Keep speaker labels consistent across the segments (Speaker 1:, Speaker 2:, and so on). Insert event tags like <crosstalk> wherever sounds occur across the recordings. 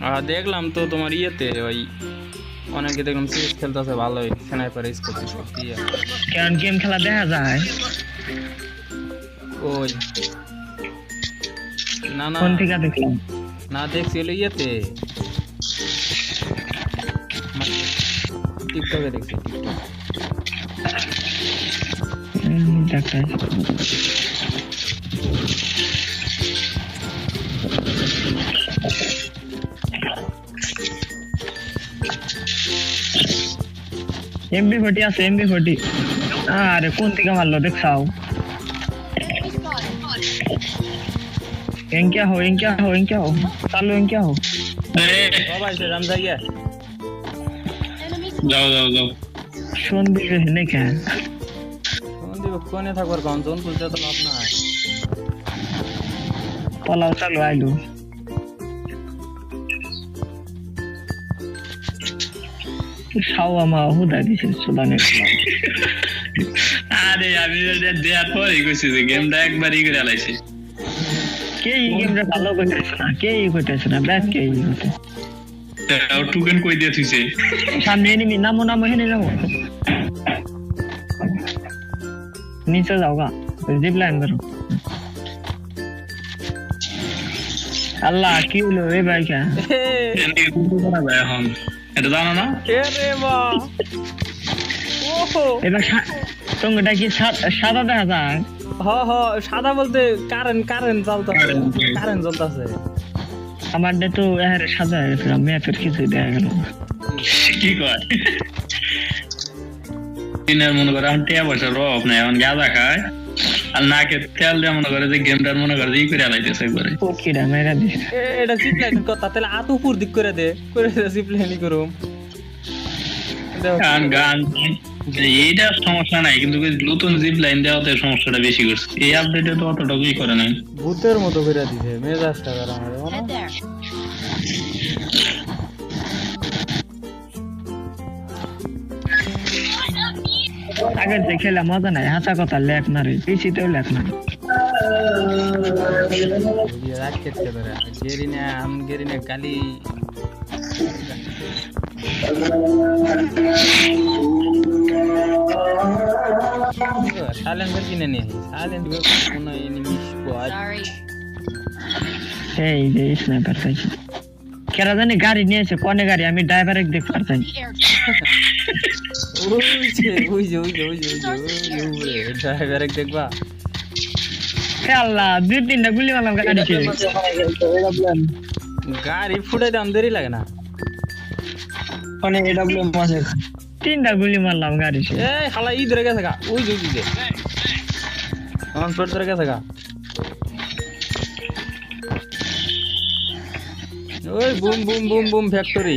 Speaker 1: আর দেখলাম তো তোমার ইয়েতে ওই অনেকে দেখলাম সিরিজ খেলতেছে ভালোই স্নাইপার স্কোপ স্কোপ দিয়ে
Speaker 2: কারণ গেম খেলা দেখা যায়?
Speaker 1: ওই। না না।
Speaker 2: কোন থেকে দেখলাম?
Speaker 1: না দেখছি হলো ইয়েতে। টিকটকে দেখছি। টিকটক
Speaker 2: এমবি ফোর্টি আছে এমবি ফোর্টি আরে কোন থেকে মারলো? দেখছাও এঙ্কিয়া হো এঙ্কিয়া হো এঙ্কিয়া হো চালু এঙ্কিয়া হো
Speaker 3: যাও যাও যাও।
Speaker 2: সন্দীপ হেনে কেন?
Speaker 1: দিব কোনে থাকবার কোন জোন খুলতে তো লাভ নাই।
Speaker 2: পলাও চালু আইলো। মা হুদা দিছে সুদানের
Speaker 3: আরে আমি দেওয়ার কইছি যে গেমটা একবারই করে আলাইছি
Speaker 2: কে এই গেমটা ভালো করতেছে না কে করতেছে না ব্যাট কে
Speaker 3: টুকেন কই দিয়ে থুইছে?
Speaker 2: সামনে এনিমি নামো নামো হেনে নামো নিচে যাও গা জিপ লাইন ধরো। আল্লাহ কি হলো এ ভাই কে?
Speaker 3: এখন। এটা জানো না
Speaker 2: এবার সঙ্গটা কি সাদা দেখা যায়?
Speaker 1: হ হ সাদা বলতে কারেন্ট কারেন্ট চলতেছে কারেন্ট চলতেছে
Speaker 2: আমার ডে তো এর সাদা হয়ে গেছে ম্যাপের কিছু দেখা গেল
Speaker 3: কি কয়? দিনের মনে করে এখন টিয়া পয়সা রব নাই এখন গাঁজা খায়। আর নাকে তেল দিয়ে মনে করে যে গেমটার মনে করে যে ই করে আলাইতেছে একবারে।
Speaker 2: পক্ষীরা মেরা দিছে
Speaker 1: এ- এটা জিপলাইন কথা তাহলে আত উপর দিক করে দে করে দে জিপলাইনই করুম।
Speaker 3: গান গান যে এইটা সমস্যা নাই কিন্তু নতুন জিপ লাইন দেওয়াতে সমস্যাটা বেশি করছে। এই আপডেটে তো অতটুকুই করে নাই।
Speaker 1: ভূতের মতো করে দিছে মেজাজটা আমার
Speaker 2: আগের যে মজা নাই হাতা কথা লেখ না রে পিছিতেও লেখ না।
Speaker 1: ধরে এনিমি স্কোয়াড
Speaker 4: Sorry.
Speaker 2: এই যে স্নাইপার কেরা জানি গাড়ি নিয়েছে কোনে গাড়ি, আমি ড্রাইভার দেখতে পারতাম <laughs>
Speaker 1: দেখবা।
Speaker 2: আল্লাহ দুই তিনটা গুলি মারলাম
Speaker 1: গাড়ি ফুটাই দাম দেরি লাগে না।
Speaker 2: মানে তিনটা গুলি মারলাম গাড়িতে
Speaker 1: এই খালা ই ধরে গেছে গা। ওই যে ওই যে আমার পেট ধরে গেছে গা। ওই boom boom boom boom factory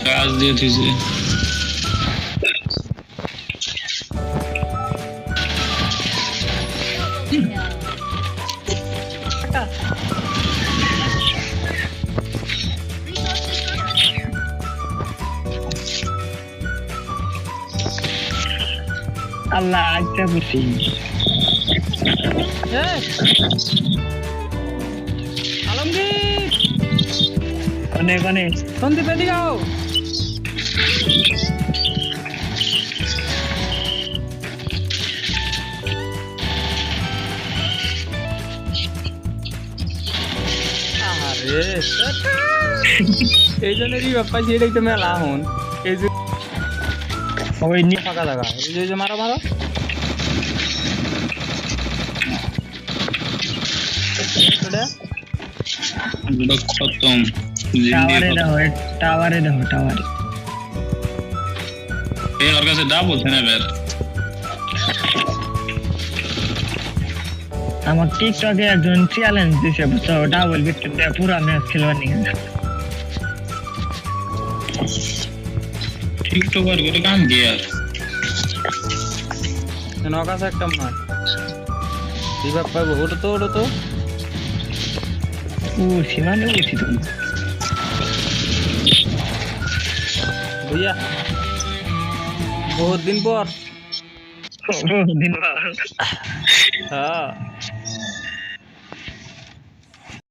Speaker 1: গাছ
Speaker 3: দিয়ে থুইছে
Speaker 2: আল্লাহ একটা বুঝি!
Speaker 1: আলমগীর
Speaker 2: অনেক অনেক
Speaker 1: সন্দীপ এদিকে আও আরে এই জন্য রিভাব পাইছি এটাই তো মেলা হন এই যে
Speaker 2: ওই নি-
Speaker 1: ফাঁকা জায়গা এই যে- এই যে মারো মারো এটা
Speaker 3: ওটা খতম
Speaker 2: টাওয়ারে টাওয়ারে দেখো টাওয়ারে
Speaker 3: এই ওর কাছে ডাবল বলছে না এবার
Speaker 2: আমার টিকটকে একজন চ্যালেঞ্জ দিছে বুঝছ? ডাবল দিয়ে পুরো ম্যাচ খেলবার নিয়ে।
Speaker 3: টিকটকার করে কাম কি আর?
Speaker 1: নকাশ একটা মার রিভাব পাইবো ওটা তো ওটা তো।
Speaker 2: উঠছি মানে উঠছি তো।
Speaker 1: বুঝিয়া বহুত দিন পর।
Speaker 2: দিন
Speaker 1: পর। হ্যাঁ